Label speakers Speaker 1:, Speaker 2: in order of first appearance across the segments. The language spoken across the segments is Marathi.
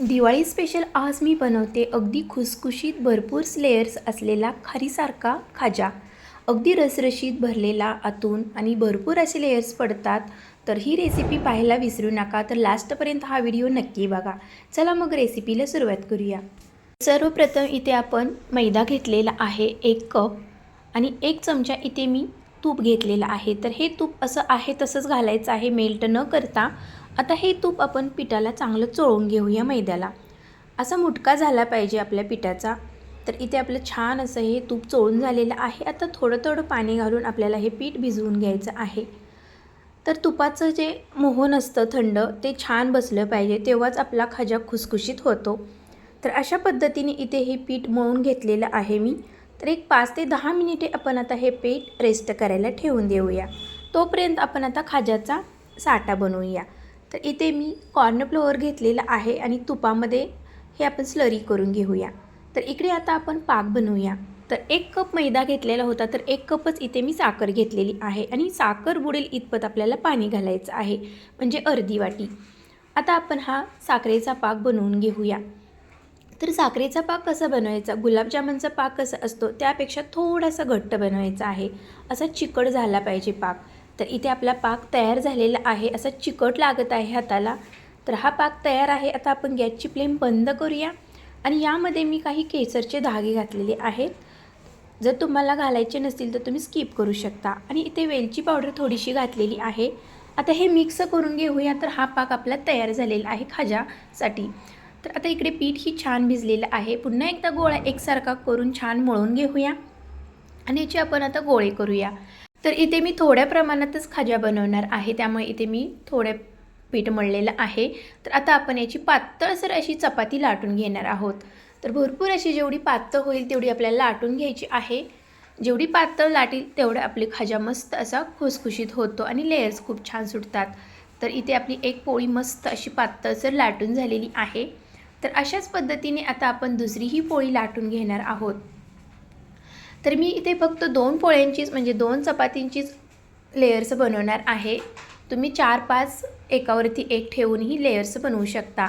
Speaker 1: दिवाळी स्पेशल आज मी बनवते अगदी खुसखुशीत भरपूर लेयर्स असलेला खारीसारखा खाजा. अगदी रसरशीत भरलेला आतून आणि भरपूर असे लेयर्स पडतात. तर ही रेसिपी पाहायला विसरू नका तर लास्टपर्यंत हा व्हिडिओ नक्की बघा. चला मग रेसिपीला सुरुवात करूया. सर्वप्रथम इथे आपण मैदा घेतलेला आहे एक कप आणि एक चमचा इथे मी तूप घेतलेलं आहे. तर हे तूप असं आहे तसंच घालायचं आहे. मेल्ट न करता आता हे तूप आपण पिठाला चांगलं चोळून घेऊया मैद्याला. असा मुटका झाला पाहिजे आपल्या पिठाचा. तर इथे आपलं छान असं हे तूप चोळून झालेलं आहे. आता थोडं थोडं पाणी घालून आपल्याला हे पीठ भिजवून घ्यायचं आहे. तर तुपाचं जे मोहन असतं थंड ते छान बसलं पाहिजे. तेव्हाच आपला खाजा खुसखुशीत होतो. तर अशा पद्धतीने इथे हे पीठ मळून घेतलेलं आहे मी. तर एक पाच ते दहा मिनिटे आपण आता हे पीठ रेस्ट करायला ठेवून देऊया. तोपर्यंत आपण आता खाज्याचा साठा बनवूया. तर इथे मी कॉर्नफ्लोअर घेतलेला आहे आणि तुपामध्ये हे आपण स्लरी करून घेऊया. तर इकडे आता आपण पाक बनवूया. तर एक कप मैदा घेतलेला होता तर एक कपच इथे मी साखर घेतलेली आहे आणि साखर बुडेल इतपत आपल्याला पाणी घालायचं आहे म्हणजे अर्धी वाटी. आता आपण हा साखरेचा पाक बनवून घेऊया. तर साखरेचा पाक कसा बनवायचा? गुलाबजामुनचा पाक कसा असतो? त्यापेक्षा थोडासा घट्ट बनवायचा आहे. असा चिकट झाला पाहिजे पाक. तर इथे आपला पाक तयार झालेला आहे. असा चिकट लागत आहे हाताला. तर हा पाक तयार आहे. आता आपण गॅसची फ्लेम बंद करूया. आणि यामध्ये मी काही केसरचे धागे घातलेले आहेत. जर तुम्हाला घालायचे नसतील तर तुम्ही स्किप करू शकता. आणि इथे वेलची पावडर थोडीशी घातलेली आहे. आता हे मिक्स करून घेऊया. तर हा पाक आपला तयार झालेला आहे खाजासाठी. तर आता इकडे पीठ ही छान भिजलेलं आहे. पुन्हा एकदा गोळा एकसारखा करून छान मळून घेऊया. आणि याचे आपण आता गोळे करूया. तर इथे मी थोड्या प्रमाणातच खाजा बनवणार आहे. त्यामुळे इथे मी थोड्या पीठ मळलेलं आहे. तर आता आपण याची पातळसर अशी चपाती लाटून घेणार आहोत. तर भरपूर अशी जेवढी पातळ होईल तेवढी आपल्याला लाटून घ्यायची आहे. जेवढी पातळ लाटेल तेवढं आपली खाजा मस्त असा खुसखुशीत होतो आणि लेयर्स खूप छान सुटतात. तर इथे आपली एक पोळी मस्त अशी पातळसर लाटून झालेली आहे. तर अशाच पद्धतीने आता आपण दुसरी ही पोळी लाटून घेणार आहोत. तर मी इथे फक्त दोन पोळ्यांचीच म्हणजे दोन चपातींचीच लेयर्स बनवणार आहे. तुम्ही चार पाच एकावरती एक ठेवूनही लेयर्स बनवू शकता.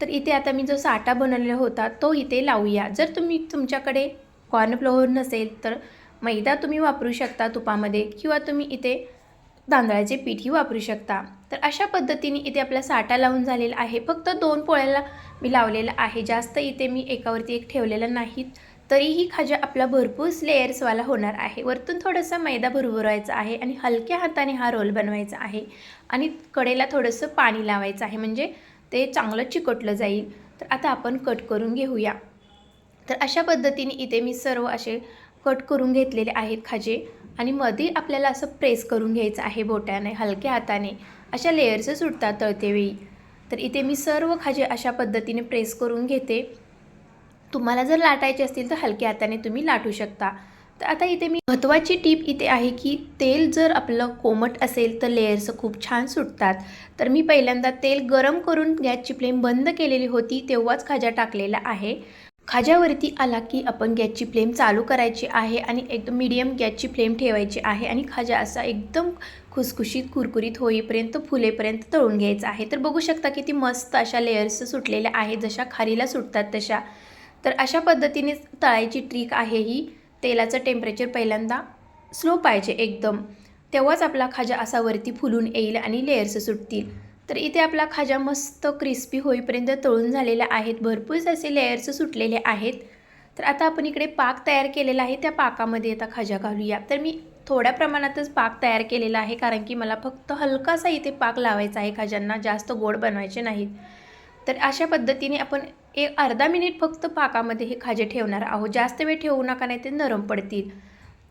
Speaker 1: तर इथे आता मी जो साठा बनवलेला होता तो इथे लावूया. जर तुम्ही तुमच्याकडे कॉर्नफ्लोअर नसेल तर मैदा तुम्ही वापरू शकता तुपामध्ये किंवा तुम्ही इथे तांदळाचे पीठही वापरू शकता. तर अशा पद्धतीने इथे आपला साठा लावून झालेला आहे. फक्त दोन पोळ्याला मी लावलेला आहे. जास्त इथे मी एकावरती एक ठेवलेला नाहीत तरीही खाजा आपला भरपूर लेयर्सवाला होणार आहे. वरतून थोडंसं मैदा भुरभुरवायचा आहे आणि हलक्या हाताने हा रोल बनवायचा आहे. आणि कडेला थोडंसं पाणी लावायचं आहे. म्हणजे ते चांगलं चिकटलं जाईल. तर आता आपण कट करून घेऊया. तर अशा पद्धतीने इथे मी सर्व असे कट करून घेतलेले आहेत खाजे. आणि मध्ये आपल्याला असं प्रेस करून घ्यायचं आहे बोट्याने हलक्या हाताने. अशा लेयर्स सुटतात तळतेवेळी तर इथे मी सर्व खाजे अशा पद्धतीने प्रेस करून घेते. तुम्हाला जर लाटायचे असतील तर हलक्या हाताने तुम्ही लाटू शकता. तर आता इथे मी महत्त्वाची टीप इथे आहे की तेल जर आपलं कोमट असेल तर लेयर्स खूप छान सुटतात. तर मी पहिल्यांदा तेल गरम करून गॅसची फ्लेम बंद केलेली होती तेव्हाच खाजा टाकलेला आहे. खाज्यावरती आला की आपण गॅसची फ्लेम चालू करायची आहे आणि एकदम मीडियम गॅसची फ्लेम ठेवायची आहे आणि खाजा असा एकदम खुसखुशीत कुरकुरीत होईपर्यंत फुलेपर्यंत तळून घ्यायचा आहे. तर बघू शकता किती मस्त अशा लेयर्स सुटलेल्या आहेत. जशा खारीला सुटतात तशा. तर अशा पद्धतीने तळायची ट्रिक आहे ही. तेलाचं टेम्परेचर पहिल्यांदा स्लो पाहिजे एकदम. तेव्हाच आपला खाजा असा वरती फुलून येईल आणि लेयर्स सुटतील. तर इथे आपला खाजा मस्त क्रिस्पी होईपर्यंत तळून झालेल्या आहेत भरपूर असे लेयर्स सुटलेले आहेत. तर आता आपण इकडे पाक तयार केलेला आहे. त्या पाकामध्ये आता खाजा घालूया. तर मी थोड्या प्रमाणातच पाक तयार केलेला आहे कारण की मला फक्त हलकासा इथे पाक लावायचा आहे. खाज्यांना जास्त गोड बनवायचे नाहीत. तर अशा पद्धतीने आपण एक अर्धा मिनिट फक्त पाकामध्ये हे खाजे ठेवणार आहोत. जास्त वेळ ठेवू नका नाही ते नरम पडतील.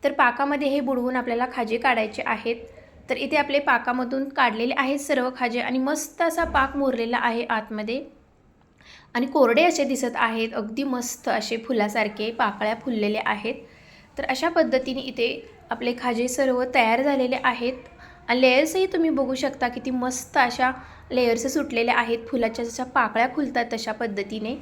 Speaker 1: तर पाकामध्ये हे बुडवून आपल्याला खाजे काढायचे आहेत. तर इथे आपले पाकामधून काढलेले आहेत सर्व खाजे आणि मस्त असा पाक मोरलेला आहे आतमध्ये. आणि कोरडे असे दिसत आहेत अगदी मस्त असे फुलासारखे पाकळ्या फुललेल्या आहेत. तर अशा पद्धतीने इथे आपले खाजे सर्व तयार झालेले आहेत. आणि लेयर्सही तुम्ही बघू शकता किती मस्त अशा लेयर्स सुटलेल्या आहेत. फुलाच्या जशा पाकळ्या फुलतात तशा पद्धतीने.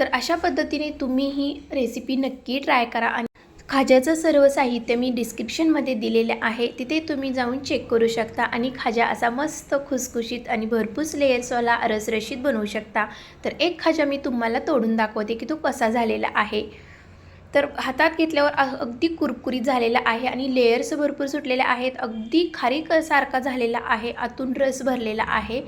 Speaker 1: तर अशा पद्धतीने तुम्ही ही रेसिपी नक्की ट्राय करा आणि खाज्याचं सर्व साहित्य मी डिस्क्रिप्शनमध्ये दिलेलं आहे. तिथे तुम्ही जाऊन चेक करू शकता आणि खाजा असा मस्त खुसखुशीत आणि भरपूर लेयर्सवाला रसरशीत बनवू शकता. तर एक खाजा मी तुम्हाला तोडून दाखवते की तो कसा झालेला आहे. तर हातात घेतल्यावर अगदी कुरकुरीत झालेला आहे आणि लेयर्स भरपूर सुटलेले आहेत. अगदी खारीक सारखा झालेला आहे. आतून रस भरलेला आहे.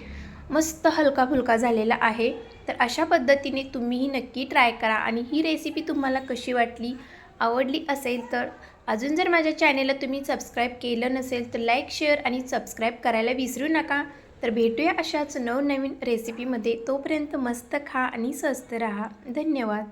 Speaker 1: मस्त हलका फुलका झालेला आहे. तर अशा पद्धतीने तुम्हीही नक्की ट्राय करा आणि ही रेसिपी तुम्हाला कशी वाटली? आवडली असेल तर अजून जर माझ्या चॅनेलला तुम्ही सबस्क्राईब केलं नसेल तर लाईक शेअर आणि सबस्क्राईब करायला विसरू नका. तर भेटूया अशाच नवनवीन रेसिपीमध्ये तोपर्यंत मस्त खा आणि स्वस्त रहा. धन्यवाद.